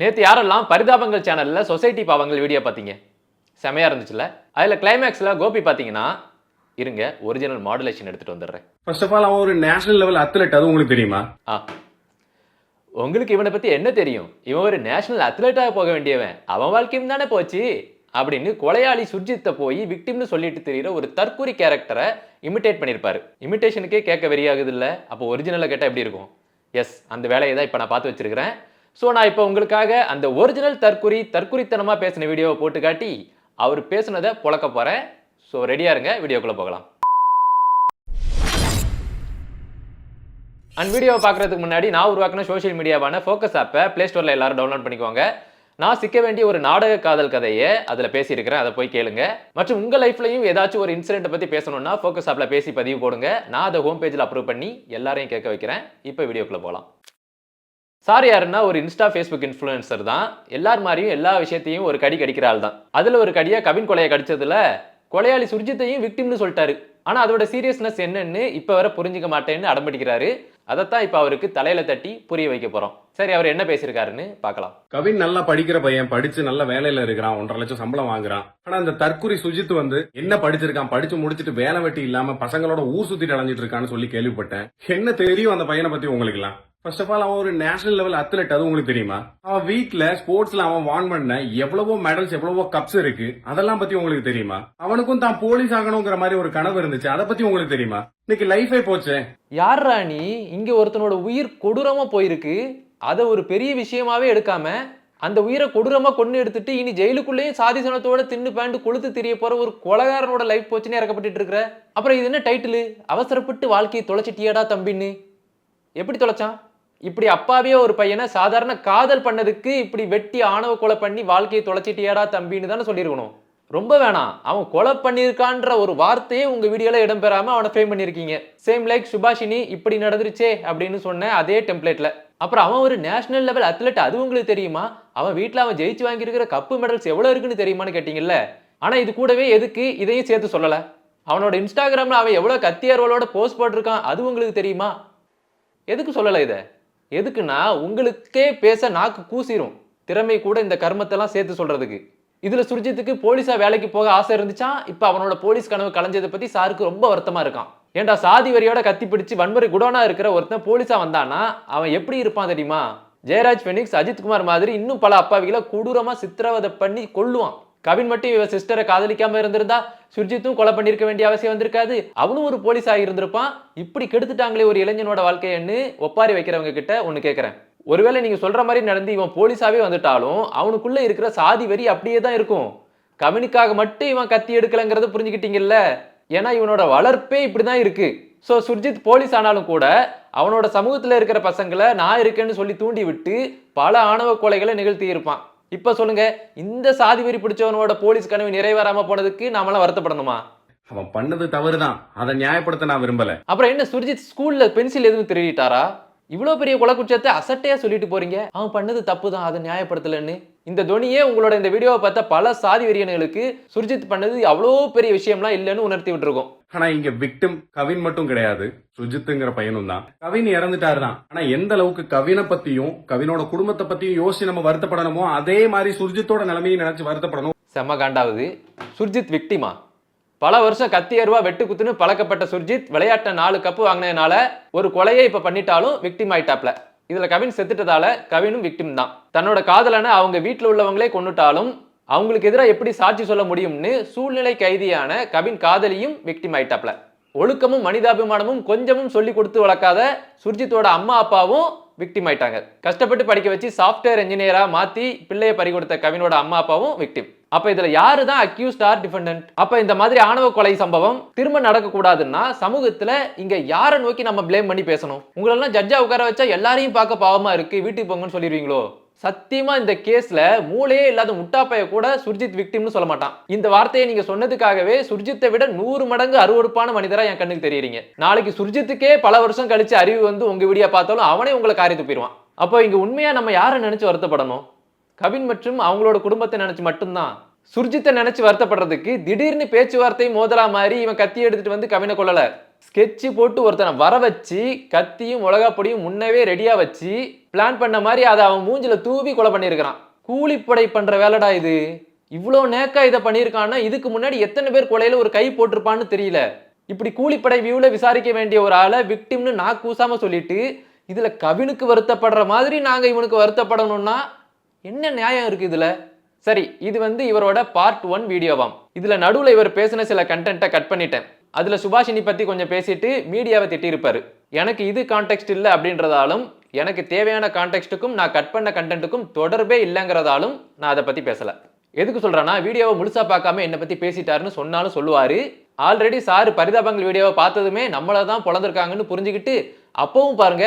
நேற்று யாரெல்லாம் பரிதாபங்கள் சேனல்ல சொசைட்டி பாவங்கள் வீடியோ பார்த்தீங்க? செமையா இருந்துச்சுல்ல? அதில் கிளைமேக்ஸில் கோபி பார்த்தீங்கன்னா இருங்க ஒரிஜினல் மாடுலேஷன் எடுத்துட்டு வந்துடுறேன். ஃபர்ஸ்ட் ஆஃப் ஆல் அவன் ஒரு நேஷனல் லெவல் அத்லெட் அது உங்களுக்கு தெரியுமா? ஆ. உங்களுக்கு இவனை பத்தி என்ன தெரியும்? இவன் ஒரு நேஷனல் அத்லெட்டாக போக வேண்டியவன். அவன் வாழ்க்கையும் தானே போச்சு. அப்படின்னு கொலையாளி சுர்ஜித்தை போய் விக்டிம்னு சொல்லிட்டு தெரியுற ஒரு தற்கூரி கேரக்டரை இமிட்டேட் பண்ணியிருப்பாரு இமிட்டேஷனுக்கே கேட்க வெறியாகுது இல்லை அப்போ ஒரிஜினலை கேட்டால் எப்படி இருக்கும்? எஸ் அந்த வேலையை தான் இப்போ நான் பார்த்து வச்சிருக்கிறேன். ஸோ நான் இப்போ உங்களுக்காக அந்த ஒரிஜினல் தற்குறி தற்குறித்தனமாக பேசின வீடியோவை போட்டு காட்டி அவர் பேசுனதை புழக்க போகிறேன் ஸோ ரெடியாக இருங்க வீடியோக்குள்ளே போகலாம். அண்ட் வீடியோவை பார்க்குறதுக்கு முன்னாடி நான் உருவாக்கின சோஷியல் மீடியாவான ஃபோக்கஸ் ஆப்பை ப்ளே ஸ்டோரில் எல்லாரும் டவுன்லோட் பண்ணிக்கோங்க. நான் சிக்க வேண்டிய ஒரு நாடக காதல் கதையை அதில் பேசியிருக்கிறேன் அதை போய் கேளுங்க. மற்றும் உங்கள் லைஃப்லையும் ஏதாச்சும் ஒரு இன்சிடென்ட்டை பற்றி பேசணும்னா ஃபோக்கஸ் ஆப்பில் பேசி பதிவு போடுங்க. நான் அதை ஹோம் பேஜில் அப்ரூவ் பண்ணி எல்லாரையும் கேட்க வைக்கிறேன். இப்போ வீடியோக்குள்ளே போகலாம். சார் யாருன்னா ஒரு இன்ஸ்டா ஃபேஸ்புக் இன்ஃப்ளூயன்சர் தான். எல்லார் மாதிரியும் எல்லா விஷயத்தையும் ஒரு கடி கடிக்கிற ஆள் தான். அதில் ஒரு கடியாக கவின் கொலையை கடிச்சதுல கொலையாளி சுர்ஜித்தையும் விக்டிம்னு சொல்லிட்டாரு. ஆனால் அதோட சீரியஸ்னஸ் என்னன்னு இப்போ வர புரிஞ்சுக்க மாட்டேன்னு அடம்பிடிக்கிறாரு. அதைத்தான் இப்போ அவருக்கு தலையில தட்டி புரிய வைக்க போறோம். சரி அவர் என்ன பேசியிருக்காருன்னு பார்க்கலாம். கவின் நல்லா படிக்கிற பையன் படிச்சு நல்ல வேலையில இருக்கிறான் ஒன்றரை லட்சம் சம்பளம் வாங்குறான். ஆனா அந்த தற்குறி சுஜித் வந்து என்ன படிச்சிருக்கான் படிச்சு முடிச்சிட்டு வேலை வெட்டி இல்லாம பசங்களோட ஊர் சுத்திட்டு அலைஞ்சிட்டு இருக்கான்னு சொல்லி கேள்விப்பட்டேன். என்ன தெரியும் அந்த பையனை பத்தி உங்களுக்கு எல்லாம் ஃபர்ஸ்ட் ஆஃப் ஆல் அவன் ஒரு நேஷனல் லெவல் அத்லெட் அது உங்களுக்கு தெரியுமா? அவன் வீட்ல ஸ்போர்ட்ஸ்ல அவன் வான் பண்ண எவ்வளவோ மெடல்ஸ் எவ்வளவோ கப்ஸ் இருக்கு. அதெல்லாம் பத்தி உங்களுக்கு தெரியுமா? அவனுக்கும் தான் போலீஸ் ஆகணுங்கிற மாதிரி ஒரு கனவு இருந்துச்சு. அதை பத்தி உங்களுக்கு தெரியுமா? இன்னைக்கு லைஃபே போச்சு. யார் ராணி இங்க ஒருத்தனோட உயிர் கொடூரமா போயிருக்கு. அதை ஒரு பெரிய விஷயமாவே எடுக்காம அந்த உயிரை கொடூரமா கொண்டு எடுத்துட்டு இனி ஜெயிலுக்குள்ளேயும் சாதி சனத்தோட தின்னு பேண்டு கொளுத்து தெரிய போற ஒரு கொலகாரனோட லைஃப் போச்சுன்னு இறக்கப்பட்டு இருக்கிற. அப்புறம் இது என்ன டைட்டிலு அவசரப்பட்டு வாழ்க்கையை தொலைச்சிட்டியாடா தம்பின்னு. எப்படி தொலைச்சான்? இப்படி அப்பாவே ஒரு பையனை சாதாரண காதல் பண்ணதுக்கு இப்படி வெட்டி ஆணவ கொலை பண்ணி வாழ்க்கையை தொலைச்சிட்டியாடா தம்பின்னு தானே சொல்லியிருக்கணும். ரொம்ப வேணாம். அவன் கொலை பண்ணியிருக்கான்ற ஒரு வார்த்தையே உங்கள் வீடியோவில் இடம்பெறாமல் அவனை ஃப்ரேம் பண்ணியிருக்கீங்க. சேம் லைக் சுபாஷினி இப்படி நடந்துருச்சே அப்படின்னு சொன்ன அதே டெம்ப்ளேட்டில் அப்புறம் அவன் ஒரு நேஷனல் லெவல் அத்லெட் அது உங்களுக்கு தெரியுமா? அவன் வீட்டில் அவன் ஜெயிச்சு வாங்கியிருக்கிற கப்பு மெடல்ஸ் எவ்வளோ இருக்குன்னு தெரியுமான்னு கேட்டிங்கல்ல? ஆனால் இது கூடவே எதுக்கு? இதையும் சேர்த்து சொல்லலை. அவனோட இன்ஸ்டாகிராமில் அவன் எவ்வளோ கத்தியார்வலோட போஸ்ட் போட்டிருக்கான் அது உங்களுக்கு தெரியுமா? எதுக்கு சொல்லலை இதை? எதுக்குன்னா உங்களுக்கே பேச நாக்கு கூசிரும். திறமை கூட இந்த கர்மத்தெல்லாம் சேர்த்து சொல்றதுக்கு. இதுல சுர்ஜித்துக்கு போலீஸா வேலைக்கு போக ஆசை இருந்துச்சா? இப்ப அவனோட போலீஸ் கனவு கலைஞ்சதை பத்தி சாருக்கு ரொம்ப வருத்தமா இருக்கான். ஏன்டா சாதி வரியோட கத்தி பிடிச்சு வன்முறை குடோனா இருக்கிற ஒருத்தன் போலீஸா வந்தானா அவன் எப்படி இருப்பான் தெரியுமா? ஜெயராஜ் ஃபெனிக்ஸ் அஜித்குமார் மாதிரி இன்னும் பல அப்பாவிகளை கொடூரமா சித்திரவதை பண்ணி கொள்ளுவான் கவின் மட்டும் இவ சிஸ்டரை காதலிக்காம இருந்திருந்தா சுர்ஜித்தும் கொலை பண்ணிருக்க வேண்டிய அவசியம் வந்திருக்காது. அவனும் ஒரு போலீஸ் ஆகியிருந்திருப்பான் இப்படி கெடுத்துட்டாங்களே ஒரு இளைஞனோட வாழ்க்கையன்னு ஒப்பாரி வைக்கிறவங்க கிட்ட ஒன்று கேட்குறேன் ஒருவேளை நீங்கள் சொல்கிற மாதிரி நடந்து இவன் போலீஸாகவே வந்துட்டாலும் அவனுக்குள்ளே இருக்கிற சாதி வரி அப்படியே தான் இருக்கும். கவினுக்காக மட்டும் இவன் கத்தி எடுக்கலைங்கிறத புரிஞ்சுக்கிட்டீங்கல்ல? ஏன்னா இவனோட வளர்ப்பே இப்படி தான் இருக்குது ஸோ சுர்ஜித் போலீஸ் ஆனாலும் கூட அவனோட சமூகத்தில் இருக்கிற பசங்களை நான் இருக்கேன்னு சொல்லி தூண்டி விட்டு பல ஆணவ கொலைகளை நிகழ்த்தி இருப்பான் இப்ப சொல்லுங்க இந்த சாதி வெறி பிடிச்சவனோட போலீஸ் கனவு நிறைவேறாம போனதுக்கு நாமெல்லாம் வருத்தப்படணுமா? அவன் பண்ணது தவறுதான். அதை நியாயப்படுத்த நான் விரும்பல. அப்புறம் என்ன சுர்ஜித் ஸ்கூல்ல பென்சில் எதுவும் திருடிட்டாரா? இவ்வளோ பெரிய கொலை குற்றத்தை அசட்டையா சொல்லிட்டு போறீங்க? அவன் பண்ணது தப்பு தான் அதை நியாயப்படுத்தலன்னு. இந்த துணியே உங்களோட இந்த வீடியோவை பார்த்த பல சாதி வெறியன்களுக்கு சுர்ஜித் பண்ணது அவ்வளோ பெரிய விஷயம்லாம் இல்லைன்னு உணர்த்தி விட்டுருக்கோம். ஆனா இங்க விக்டிம் கவின் மட்டும் கிடையாது. சுஜித்துங்கிற பையனும் தான். கவின் இறந்துட்டாரு தான். ஆனா எந்த அளவுக்கு கவினை பத்தியும் கவினோட குடும்பத்தை பத்தியும் யோசிச்சு நம்ம வருத்தப்படணுமோ அதே மாதிரி சுர்ஜித்தோட நிலைமையை நினைச்சு வருத்தப்படணும். செம்ம காண்டாவது. சுர்ஜித் விக்டிமா? பல வருஷம் கத்தி அருவா வெட்டு குத்துன்னு பழக்கப்பட்ட சுர்ஜித் விளையாட்ட நாலு கப்பு வாங்கினதுனால ஒரு கொலையை இப்ப பண்ணிட்டாலும் விக்டிம் ஆயிட்டாப்ல. இதுல கவின் செத்துட்டதால கவினும் விக்டிம் தான். தன்னோட காதலனை அவங்க வீட்டில் உள்ளவங்களே கொண்டுட்டாலும் அவங்களுக்கு எதிராக எப்படி சாட்சி சொல்ல முடியும்னு சூழ்நிலை கைதியான கவின் காதலியும் விக்டிம் ஆயிட்டாப்ல. ஒழுக்கமும் மனிதாபிமானமும் கொஞ்சமும் சொல்லி கொடுத்து வளர்க்காத சுர்ஜித்தோட அம்மா அப்பாவும் விக்டிம் ஆயிட்டாங்க. கஷ்டப்பட்டு படிக்க வச்சு சாஃப்ட்வேர் இன்ஜினியரா மாத்தி பிள்ளைய பறி கொடுத்த கவினோட அம்மா அப்பாவும் விக்டிம் அப்ப இதுல யாரு தான் அக்யூஸ்ட் ஆர் டிஃபெண்டன்ட் அப்ப இந்த மாதிரி ஆணவ கொலை சம்பவம் திரும்ப நடக்க கூடாதுன்னா சமூகத்துல இங்க யாரை நோக்கி நம்ம ப்ளேம் பண்ணி பேசணும்? உங்களெல்லாம் ஜட்ஜா உட்கார வச்சா எல்லாரையும் பார்க்க பாவமா இருக்கு. வீட்டுக்கு போங்கன்னு சொல்லிடுவீங்களோ? சத்தியமா இந்த கேஸ்ல மூளையே இல்லாத முட்டாப்பைய கூட சுர்ஜித் விக்டிம்னு சொல்ல மாட்டான். இந்த வார்த்தையை நீங்க சொன்னதுக்காகவே சுர்ஜித்தை விட நூறு மடங்கு அருவருப்பான மனிதரா என் கண்ணுக்கு தெரியுறீங்க. நாளைக்கு சுர்ஜித்துக்கே பல வருஷம் கழிச்சு அறிவு வந்து உங்க வீடியோ பார்த்தாலும் அவனே உங்களை காரி துப்பிடுவான். அப்போ இங்க உண்மையா நம்ம யாரை நினைச்சு வருத்தப்படணும்? கவின் மற்றும் அவங்களோட குடும்பத்தை நினைச்சு மட்டும்தான். சுர்ஜித்தை நினைச்சு வருத்தப்படுறதுக்கு திடீர்னு பேச்சுவார்த்தை மோதலா மாதிரி இவன் கத்தி எடுத்துட்டு வந்து கவினை கொள்ளல ஸ்கெட்சு போட்டு ஒருத்தனை வர வச்சு கத்தியும் மிளகாப்பொடியும் முன்னவே ரெடியா வச்சு பிளான் பண்ண மாதிரி அதை அவன் மூஞ்சில தூவி கொலை பண்ணியிருக்கிறான். கூலிப்படை பண்ற வேலைடா இது. இவ்வளோ நேக்கா இதை பண்ணியிருக்கான்னா இதுக்கு முன்னாடி எத்தனை பேர் கொலையில ஒரு கை போட்டிருப்பான்னு தெரியல. இப்படி கூலிப்படை வியூவில் விசாரிக்க வேண்டிய ஒரு ஆளை விக்டிம்னு நான் கூசாம சொல்லிட்டு இதுல கவினுக்கு வருத்தப்படுற மாதிரி நாங்க இவனுக்கு வருத்தப்படணும்னா என்ன நியாயம் இருக்கு இதுல? சரி இது வந்து இவரோட பார்ட் ஒன் வீடியோவாம். இதுல நடுவுல இவர் பேசின சில கண்டென்ட்டை கட் பண்ணிட்டேன். அதுல சுபாஷினி பத்தி கொஞ்சம் பேசிட்டு மீடியாவை திட்டியிருப்பாரு. எனக்கு இது கான்டெக்ட் இல்லை அப்படின்றதாலும் எனக்கு தேவையான கான்டெக்ட்டுக்கும் நான் கட் பண்ண கண்டென்ட்டுக்கும் தொடர்பே இல்லைங்கிறதாலும் நான் அதை பத்தி பேசல. எதுக்கு சொல்றேன்னா வீடியோவை முழுசா பார்க்காம என்னை பத்தி பேசிட்டாருன்னு சொன்னாலும் சொல்லுவாரு. ஆல்ரெடி சார் பரிதாபங்கள் வீடியோவை பார்த்ததுமே நம்மளை தான் பிறந்திருக்காங்கன்னு புரிஞ்சுக்கிட்டு அப்பவும் பாருங்க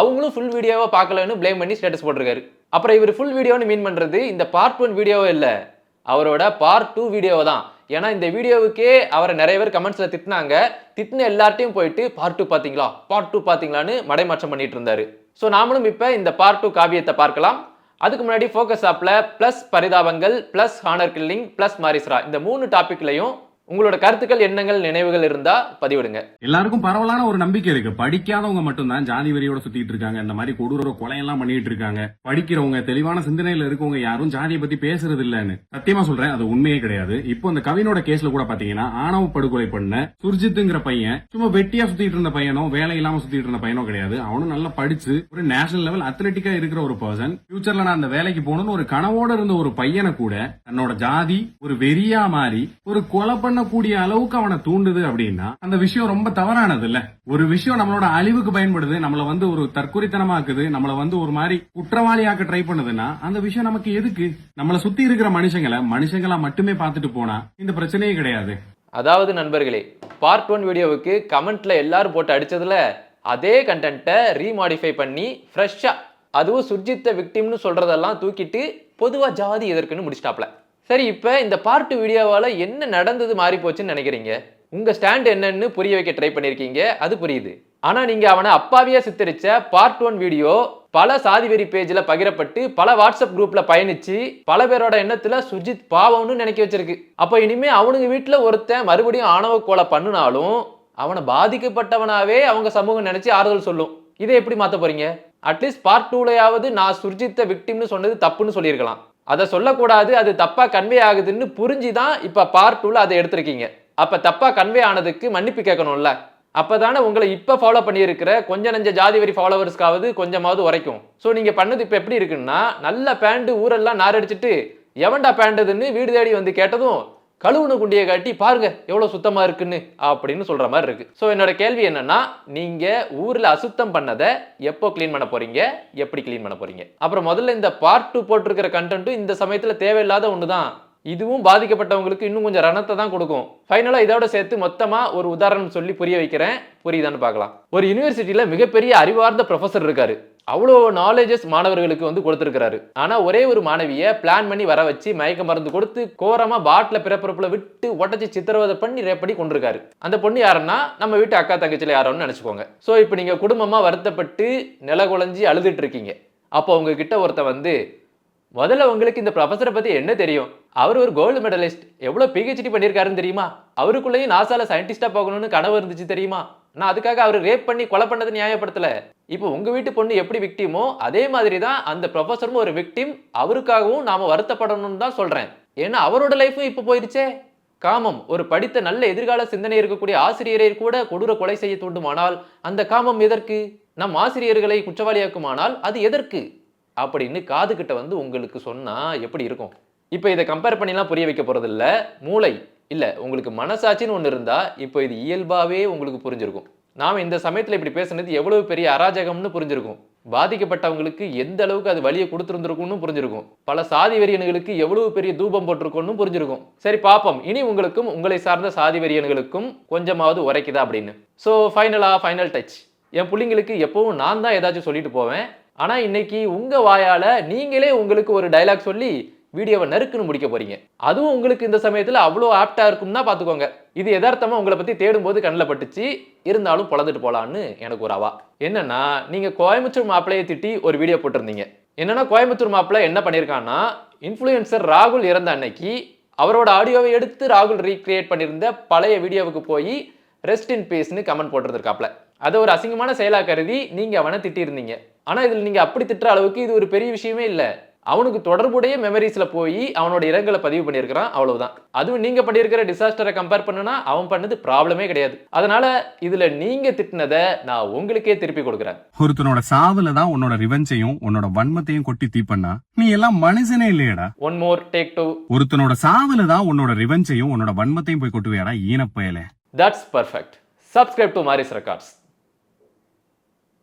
அவங்களும் ஃபுல் வீடியோவை பார்க்கலன்னு ப்ளேம் பண்ணி ஸ்டேட்டஸ் போட்டிருக்காரு. அப்புறம் இவர் ஃபுல் வீடியோன்னு மீன் பண்ணுறது இந்த பார்ட் ஒன் வீடியோவே இல்லை. அவரோட பார்ட் டூ வீடியோவை தான். ஏன்னா இந்த வீடியோவுக்கே அவரை நிறைய பேர் கமெண்ட்ஸில் திட்டினாங்க. திட்டின எல்லார்ட்டையும் போயிட்டு பார்ட் டூ பார்த்தீங்களா பார்ட் டூ பார்த்தீங்களான்னு மடைமாற்றம் பண்ணிட்டு இருந்தாரு. ஸோ நாமளும் இப்போ இந்த பார்ட் டூ காவியத்தை பார்க்கலாம். அதுக்கு முன்னாடி ஃபோக்கஸ் ஆப்பில் plus Parithabangal plus honour killing plus மாரிஸ்ரா இந்த மூணு டாப்பிக்லையும் உங்களோட கருத்துக்கள் எண்ணங்கள் நினைவுகள் இருந்தா பதிவிடுங்க. எல்லாருக்கும் பரவலான ஒரு நம்பிக்கை இருக்கு. படிக்காதவங்க மட்டும்தான் ஜாதி வரியோட சுத்திட்டு இருக்காங்க. இந்த மாதிரி கொடூர கொலையெல்லாம் பண்ணிட்டு இருக்காங்க. படிக்கிறவங்க தெளிவான சிந்தனையில இருக்கவங்க யாரும் ஜாதியை பத்தி பேசுறது இல்லன்னு. சத்தியமா சொல்றேன் அது உண்மையே கிடையாது. இப்போ இந்த கவினோட கேஸ்ல கூட பாத்தீங்கன்னா ஆணவ படுகொலை பண்ண சுர்ஜித்துங்கிற பையன் சும்மா வெட்டியா சுத்திட்டு இருந்த பையனோ வேலை இல்லாம சுத்திட்டு இருந்த பையனோ கிடையாது. அவனும் நல்லா படிச்சு ஒரு நேஷனல் லெவல் அத்லெட்டிக்கா இருக்கிற ஒரு பர்சன் ஃபியூச்சர்ல நான் அந்த வேலைக்கு போகணும்னு ஒரு கனவோட இருந்த ஒரு பையனை கூட தன்னோட ஜாதி ஒரு வெறியா மாறி ஒரு கொலை பண்ணக்கூடிய அளவுக்கு அவனை தூண்டுது அப்படின்னா அந்த விஷயம் ரொம்ப தவறானது இல்ல ஒரு விஷயம் நம்மளோட அழிவுக்கு பயன்படுது நம்மள வந்து ஒரு தற்குறித்தனமாக்குது நம்மள வந்து ஒரு மாதிரி குற்றவாளியாக்க ட்ரை பண்ணுதுன்னா அந்த விஷயம் நமக்கு எதுக்கு? நம்மள சுத்தி இருக்கிற மனுஷங்களை மனுஷங்களா மட்டுமே பார்த்துட்டு போனா இந்த பிரச்சனையே கிடையாது. அதாவது நண்பர்களே பார்ட் ஒன் வீடியோவுக்கு கமெண்ட்ல எல்லாரும் போட்டு அடிச்சதுல அதே கண்டென்ட்டை ரீமாடிஃபை பண்ணி ஃப்ரெஷ்ஷாக அதுவும் சுர்ஜித்தை விக்டிம்னு சொல்றதெல்லாம் தூக்கிட்டு பொதுவாக ஜாதி எதற்குன்னு முடிச்சிட்டாப்ல. சரி இப்போ இந்த பார்ட் வீடியோவால் என்ன நடந்தது மாறி போச்சுன்னு நினைக்கிறீங்க? உங்கள் ஸ்டாண்ட் என்னன்னு புரிய வைக்க ட்ரை பண்ணியிருக்கீங்க அது புரியுது. ஆனால் நீங்கள் அவனை அப்பாவியாக சித்தரிச்ச பார்ட் ஒன் வீடியோ பல சாதிவெறி பேஜில் பகிரப்பட்டு பல வாட்ஸ்அப் குரூப்பில் பயணித்து பல பேரோட எண்ணத்தில் சுஜித் பாவம்னு நினைக்க வச்சிருக்கு. அப்போ இனிமேல் அவனுங்க வீட்டில் ஒருத்தன் மறுபடியும் ஆணவ கோலை பண்ணினாலும் அவனை பாதிக்கப்பட்டவனாவே அவங்க சமூகம் நினச்சி ஆறுதல் சொல்லும். இதை எப்படி மாற்ற போகிறீங்க அட்லீஸ்ட் பார்ட் டூலையாவது நான் சுர்ஜித்தை விக்டிம்னு சொன்னது தப்புன்னு சொல்லியிருக்கலாம். அதை சொல்லக்கூடாது அது தப்பாக கன்வே ஆகுதுன்னு புரிஞ்சு தான் இப்போ பார்ட் டூல அதை எடுத்திருக்கீங்க. அப்போ தப்பாக கன்வே ஆனதுக்கு மன்னிப்பு கேட்கணும்ல. அப்பதானே உங்களை இப்போ ஃபாலோ பண்ணியிருக்கிற கொஞ்ச நஞ்ச ஜாதி வரி ஃபாலோவர்ஸ்க்காவது கொஞ்சமாவது உரைக்கும். ஸோ நீங்கள் பண்ணது இப்போ எப்படி இருக்குன்னா நல்ல பேண்டு ஊரெல்லாம் நார் அடிச்சுட்டு எவன்டா பேண்டதுன்னு வீடு தேடி வந்து கேட்டதும் கழுவுன குண்டியை காட்டி பாருங்க எவ்வளோ சுத்தமாக இருக்குன்னு அப்படின்னு சொல்கிற மாதிரி இருக்கு. ஸோ என்னோட கேள்வி என்னன்னா நீங்கள் ஊரில் அசுத்தம் பண்ணதை எப்போ க்ளீன் பண்ண போறீங்க? எப்படி க்ளீன் பண்ண போறீங்க? அப்புறம் முதல்ல இந்த பார்ட் டூ போட்டிருக்கிற கண்டென்ட்டும் இந்த சமயத்தில் தேவையில்லாத ஒன்று தான் இதுவும் பாதிக்கப்பட்டவங்களுக்கு இன்னும் கொஞ்சம் ரணத்தை தான் கொடுக்கும். ஃபைனலாக இதோட சேர்த்து மொத்தமாக ஒரு உதாரணம் சொல்லி புரிய வைக்கிறேன். புரியுதான்னு பார்க்கலாம். ஒரு யூனிவர்சிட்டியில் மிகப்பெரிய அறிவார்ந்த ப்ரொஃபசர் இருக்காரு. அவ்வளோ நாலேஜஸ் மாணவர்களுக்கு வந்து கொடுத்துருக்கிறாரு. ஆனால் ஒரே ஒரு மாணவியை பிளான் பண்ணி வர வச்சு மயக்க மருந்து கொடுத்து கோரமாக பாட்டில் பிறப்பிறப்பில் விட்டு உடச்சி சித்திரவதை பண்ணி ரேப்படி கொண்டிருக்காரு. அந்த பொண்ணு யாருன்னா நம்ம வீட்டு அக்கா தங்கச்சியில் யாரோன்னு நினச்சிக்கோங்க. ஸோ இப்போ நீங்கள் குடும்பமாக வருத்தப்பட்டு நில குழஞ்சி அழுதுட்டு இருக்கீங்க. அப்போ உங்ககிட்ட ஒருத்தன் வந்து முதல்ல உங்களுக்கு இந்த ப்ரொஃபஸரை பத்தி என்ன தெரியும்? அவர் ஒரு கோல்டு மெடலிஸ்ட் எவ்வளவு பிஹெச்டி பண்ணியிருக்காருன்னு தெரியுமா? அவருக்குள்ளேயும் நாசால சயின்டிஸ்டா போகணும்னு கனவு இருந்துச்சு தெரியுமா? நான் அதுக்காக அவர் ரேப் பண்ணி கொலை பண்ணதை நியாயப்படுத்தல. இப்போ உங்க வீட்டு பொண்ணு எப்படி விக்டிமோ அதே மாதிரி தான் அந்த ப்ரொஃபஸரும் ஒரு விக்டிம் அவருக்காகவும் நாம வருத்தப்படணும்னு தான் சொல்றேன். ஏன்னா அவரோட லைஃபும் இப்போ போயிருச்சே. காமம் ஒரு படித்த நல்ல எதிர்கால சிந்தனை இருக்கக்கூடிய ஆசிரியரை கூட கொடூர கொலை செய்ய தூண்டுமானால் அந்த காமம் எதற்கு? நம் ஆசிரியர்களை குற்றவாளியாக்குமானால் அது எதற்கு? அப்படின்னு காது கிட்ட வந்து உங்களுக்கு சொன்னா எப்படி இருக்கும்? இப்போ இதை கம்பேர் பண்ணிலாம் புரிய வைக்க போறது இல்ல மூளை. இல்ல உங்களுக்கு மனசாட்சின்னு ஒன்று இருந்தா இப்போ இது இயல்பாவே உங்களுக்கு புரிஞ்சிருக்கும். நாம இந்த சமயத்தில் இப்படி பேசுனது எவ்வளவு பெரிய அராஜகம்னு புரிஞ்சிருக்கும். பாதிக்கப்பட்டவங்களுக்கு எந்த அளவுக்கு அது வழியை கொடுத்துருந்துருக்கும்னு புரிஞ்சிருக்கும். பல சாதி வெறியனுகளுக்கு எவ்வளவு பெரிய தூபம் போட்டிருக்கும்னு புரிஞ்சிருக்கும். சரி பாப்போம் இனி உங்களுக்கும் உங்களை சார்ந்த சாதி வெறியன்களுக்கும் கொஞ்சமாவது உரைக்குதா அப்படின்னு. ஸோ ஃபைனலா ஃபைனல் டச் என் பிள்ளைங்களுக்கு எப்பவும் நான் தான் ஏதாச்சும் சொல்லிட்டு போவேன். ஆனால் இன்னைக்கு உங்கள் வாயால் நீங்களே உங்களுக்கு ஒரு டயலாக் சொல்லி வீடியோவை நறுக்குன்னு முடிக்க போறீங்க. அதுவும் உங்களுக்கு இந்த சமயத்தில் அவ்வளோ ஆப்டா இருக்கும்னா பார்த்துக்கோங்க. இது எதார்த்தமாக உங்களை பற்றி தேடும்போது கண்ணில் பட்டுச்சு இருந்தாலும் பொழந்துட்டு போகலான்னு எனக்கு ஒரு அவா. என்னன்னா நீங்கள் கோயம்புத்தூர் மாப்பிள்ளையை திட்டி ஒரு வீடியோ போட்டிருந்தீங்க. என்னன்னா கோயம்புத்தூர் மாப்பிள்ளை என்ன பண்ணியிருக்கான்னா இன்ஃப்ளூயன்சர் ராகுல் இறந்த அன்னைக்கு அவரோட ஆடியோவை எடுத்து ராகுல் ரீக்ரியேட் பண்ணியிருந்த பழைய வீடியோவுக்கு போய் ரெஸ்ட் இன் பீஸ்னு கமெண்ட் போட்டிருந்திருக்காப்ல. அதை ஒரு அசிங்கமான செயலா கருதி நீங்கள் அவனை திட்டியிருந்தீங்க. ஆனா இதுல நீங்க அப்படி திட்டுற அளவுக்கு இது ஒரு பெரிய விஷயமே இல்ல. அவனுக்கு தொடர்புடைய மெமரிஸ்ல போய் அவனோட இரங்கலை பதிவு பண்ணியிருக்கிறான் அவ்வளவுதான். அதுவும் நீங்க பண்ணியிருக்கிற டிசாஸ்டரை கம்பேர் பண்ணுனா அவன் பண்ணது ப்ராப்ளமே கிடையாது. அதனால இதுல நீங்க திட்டினதை நான் உங்களுக்கே திருப்பி கொடுக்குறேன். ஒருத்தனோட சாவுல தான் உன்னோட ரிவெஞ்சையும் உன்னோட வன்மத்தையும் கொட்டி தீப்பண்ணா நீ எல்லாம் மனுஷனே இல்லையடா. ஒன் மோர் டேக் டூ ஒருத்தனோட சாவுல தான் உன்னோட ரிவெஞ்சையும் உன்னோட வன்மத்தையும் போய் கொட்டுவியாடா ஈனப்பயலே that's perfect subscribe to Maris records